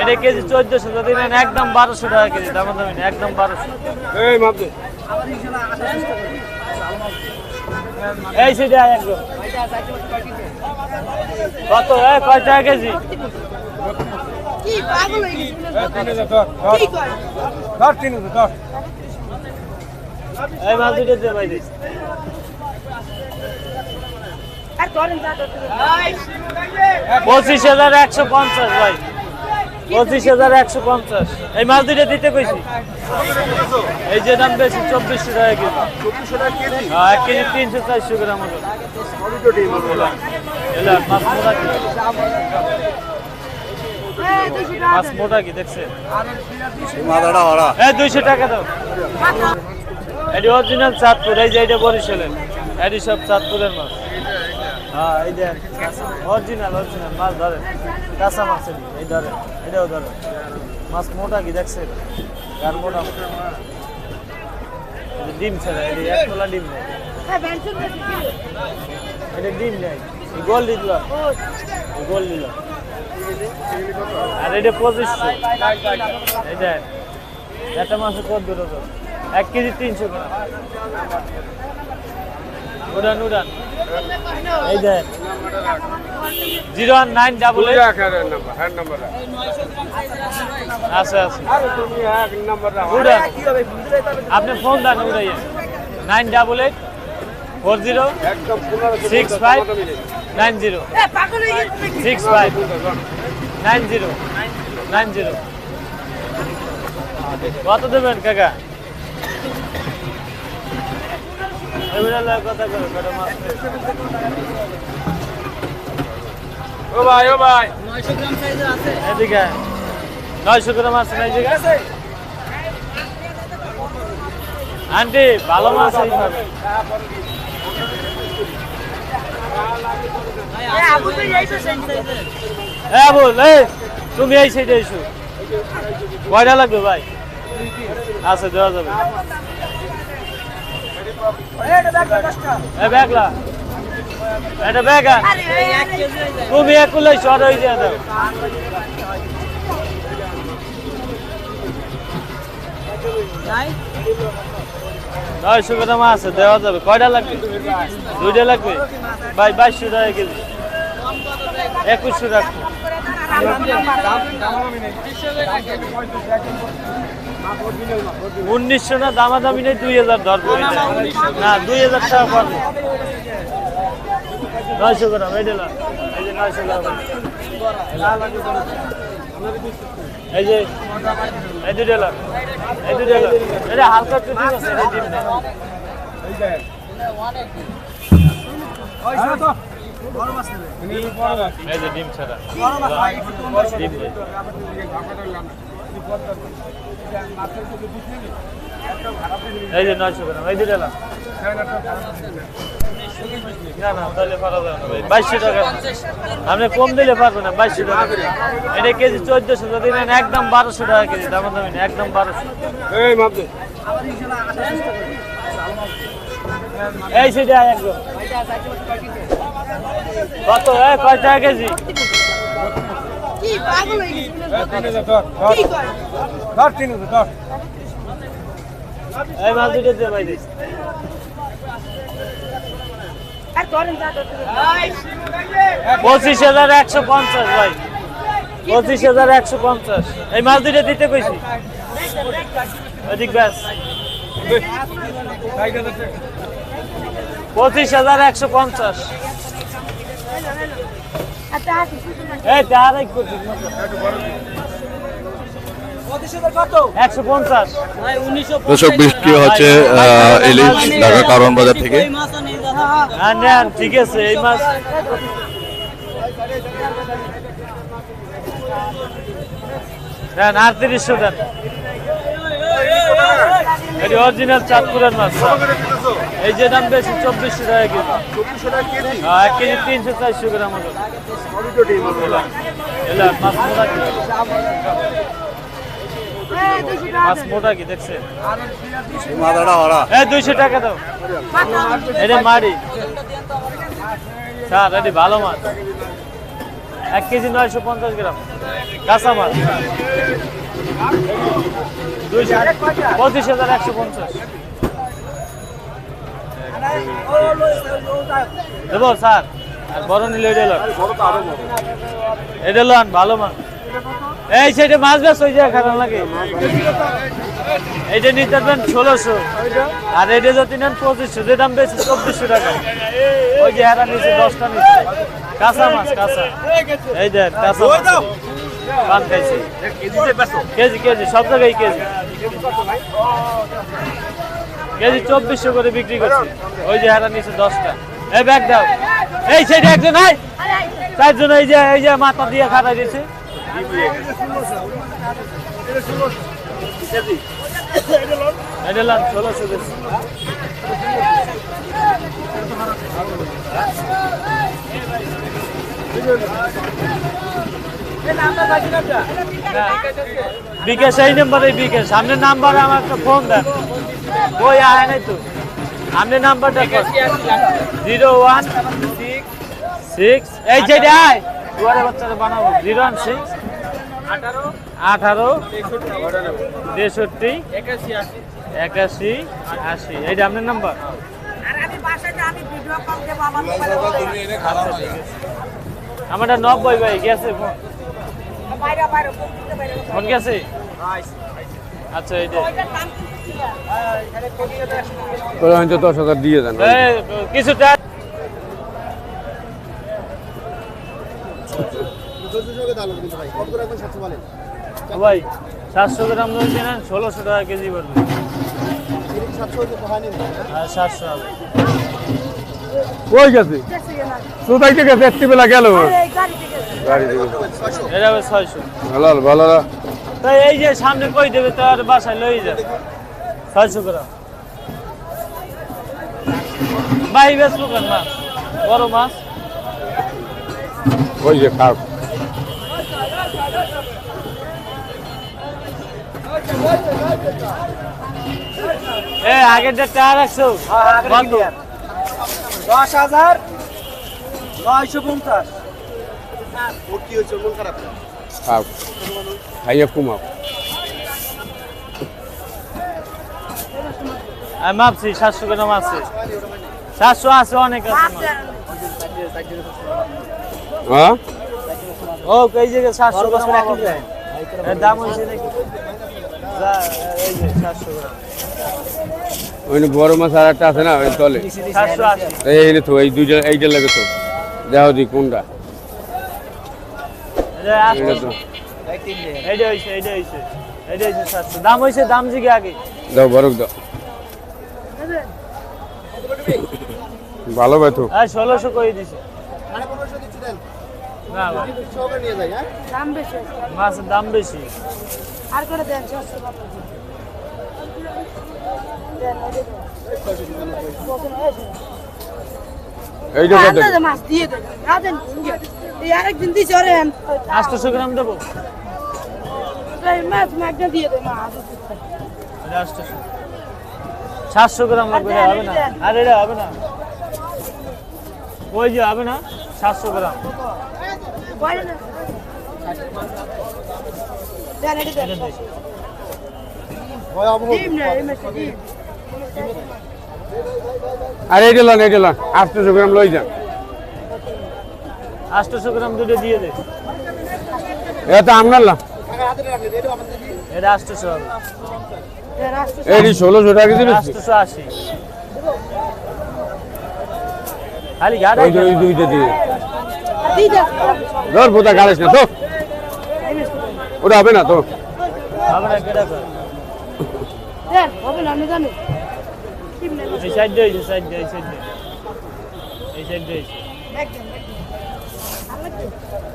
এটা কেজি চোদ্দশো যদি নেন একদম বারোশো টাকা কেজি দাম দামি না একদম বারোশো। এই সেটা একদম কত? কয় টাকা কেজি? কি পাগল গেছে? এই মাছ দুটো দিয়ে ভাই পঁচিশ হাজার একশো পঞ্চাশ ভাই। পঁচিশ হাজার একশো পঞ্চাশ। এই মাছ দিতে এই যে দাম বেশি চব্বিশশো টাকা হ্যাঁ, তিনশো চারশো গ্রাম মাছ কি? দেখছে দুইশো টাকা দাও। অরিজিনাল চাঁদপুর এই যে এটা বরিশালের। এটি সব চাঁদপুরের মাছ। হ্যাঁ এই দেখ অরিজিনাল অরিজিনাল মাছ ধরে। কাঁচা মাছ এই ধরে এটাও ধরে। মাছ মোটা কি দেখছে? কার মোটা। ডিম ছাড়া এটি এক তোলা ডিম নেই। হ্যাঁ এটা ডিম নেই। গোল দিল। গোল দিল। আর এটা পঁচিশশো। এটা একটা মাসে কত দূর এক কেজি তিনশো গ্রাম। উড়ান উড়ান। এই জিরো ওয়ান নাইন ডাবল হ্যাঁ আছে। উড়ান। আপনি ফোন দেন উড়াইয়ে। Nine double eight four zero six five nine zero? Six five nine zero nine zero. কত দেবেন কাকা? ও ভাই ও ভাই। এদিকে। নয়শো গ্রাম আছে না এদিকে আন্টি ভালো মাছ এইভাবে হ্যাঁ বল এই তুমি এই সাইডে এসো। কয়টা লাগবে ভাই? আচ্ছা দেওয়া যাবে। আরে এক তুমি একুলাই শর্ট হয়ে দিয়ে দাও। নয়শো গ্রাম আছে, দেওয়া যাবে। কয়টা লাগবে? দুইটা লাগবে? ভাই, বাইশশো টাকা কেজি। একুশশো রাখব উনিশশো না দামাদামি নেই, দুই হাজার এটা। না, দুই হাজার টাকা পারব নয়শো গ্রাম, এই দিলাম এই যে নয়শো গ্রাম। এই যে, এই দুটো লাখ এই দুটো হালকা একটু আছে এই যে ডিম ছাড়া। ডিম নেই এই যে নয়শো গ্রাম এই দুটো না না তাহলে পারা যাবে না ভাই। বাইশশো টাকা। আপনি কম দিলে পারবেন না বাইশশো টাকা। এটা কেজি চোদ্দশো যদি নেন একদম বারোশো টাকা কেজি দাম দামি না একদম বারোশো। এই দে এই সেটা একদম কত? এ কয় টাকা কেজি? কি পাগল গেছে? এই মাছ দুটো ভাই পঁচিশ হাজার একশো পঞ্চাশ ভাই। পঁচিশ হাজার একশো পঞ্চাশ। এই মাছ দুটো দিতে কইছি। ওদিক ব্যাস। পঁচিশ হাজার একশো পঞ্চাশ আচ্ছা হাসি এই তাহারাই করছিস একশো পঞ্চাশ দর্শক বিক্রি হচ্ছে ইলিশ ঢাকা কারণ বাজার থেকে হ্যাঁ ঠিক আছে এই মাছ দেন এটি অরিজিনাল চাঁদপুরের মাছ এই যে দাম বেশি চব্বিশশো টাকা কেজি। চব্বিশশো টাকা কেজি? হ্যাঁ, এক কেজি তিনশো চারশো গ্রাম এলাম মাছ মোটা কি? মাছ দেখছে? হ্যাঁ দুইশো টাকা দাও। এটা মারি স্যার এটি ভালো মাছ। এক কেজি নয়শো পঞ্চাশ গ্রাম। কাঁচা মাল দুইশো পঁচিশ হাজার একশো পঞ্চাশ। দেবো স্যার, আর বড় নিলে এটা লন। এটা ভালো মাল। এই সেটা মাছ বেশ ওই জায়গায় খারাপ লাগে। এইটা নিতে পারবেন ষোলোশো। আর এটা যদি নেন পঁচিশশো, যে দাম বেশি, চব্বিশশো টাকা। ওই যে হারা নিচে দশটা নিচে কাঁচা মাছ, কাঁচা। এই দেখ কাঁচা পান খাইছে। কেজি কেজি, সব জায়গায় কেজি। কেজি চব্বিশশো করে বিক্রি করছি। ওই যে হারা নিচে দশটা। এই ব্যাগ দাও। এই সেটা একজন হয় চারজন, এই যে এই যে মাথা দিয়ে খাটা দিয়েছে। ষোলোশো বিকাশ এই নাম্বারে বিকাশ। সামনে নাম্বারে আমার একটা ফোন দেন। ওই আয় নাই তো। সামনে নাম্বারটা জিরো ওয়ান সিক্স এই যে আয়। দুয়ারে বানাবো। জিরো ওয়ান সিক্স আঠারো তেষট্টি। একাশি আশি। এইটা আপনার নাম্বার। আর আমি বাসায় যে আমি ভিডিও কল দেবো আমার আমারটা নব্বই ভাই গেছে ফোন ফোন দিতে বাইরে গেছে আচ্ছা তোরা হয়তো দশ হাজার দিয়ে দেন। এই, কিছুটা ভাই সাতশো গ্রাম কেনেন ষোলোশো টাকা কেজি পড়বে। হ্যাঁ সাতশো হবে। কই গেছে? গেছে গেছে? একটি বেলা গেল। এই গাড়ি থেকে এটা হবে ছয়শো। ভালো ভালো তাই এই যে সামনে কই দেবে তো আর বাসায় লই যাবে ছয়শো গ্রাম ভাই বেশ কেন মাছ বড় মাছ। ওই যে খাও এ আগের ডেটটা আর রাখছো দশ হাজার নয়শো পঞ্চাশ। খাইয়ে কুমাও মাপছি সাতশো গ্রাম আছে। সাতশো আছে অনেক আছে। হ্যাঁ? ও এই জায়গায় সাতশো গ্রাম হবে। এর দাম হয়েছে নাকি? যা, এই যে সাতশো গ্রাম ওই বড় মাছ আর একটা আছে না ওই তলে। এই নে তো এই দুইটা এইটা লাগে তো। দেখো দি কোনটা এটা আশি। এটা তো এইটা হয়েছে এইটা হয়েছে এইটা হয়েছে সাতশো দাম হয়েছে দাম জিগে আগে। দাও বরক দাও। ভালো ভাই তো আর ষোলোশো করে দিছে। না ভাই, দাম বেশি মাছের দাম বেশি। আর করে দেন? এইটা মাছ দিয়ে দেন। আরেকদিন দিছে ওরে আটশোশো গ্রাম দেবো। এই মাছ মাছটা দিয়ে দেন মাছ সাতশো গ্রাম লাগবে হবে না। আর এটা হবে না। ওই যে হবে না সাতশো গ্রাম। আর এইটা লন এইটা লন। আটশোশো গ্রাম লই যান আটশোশো গ্রাম দুটো দিয়ে দে। এটা তো আপনার লাম এটা আটশোশো হবে। এই ষোলোশো টাকা দিবি আটশোশো আশি। খালি গাড়ি ওই দুইটা দিয়ে। ধর বোতা গাড়িস না তো। ওটা হবে না তো। হবে না কেটা কর হবে না আমি জানি। এই সাইড দিয়ে এই সাইড দিয়ে এই সাইড দিয়ে। এই সাইড দিয়ে Thank you.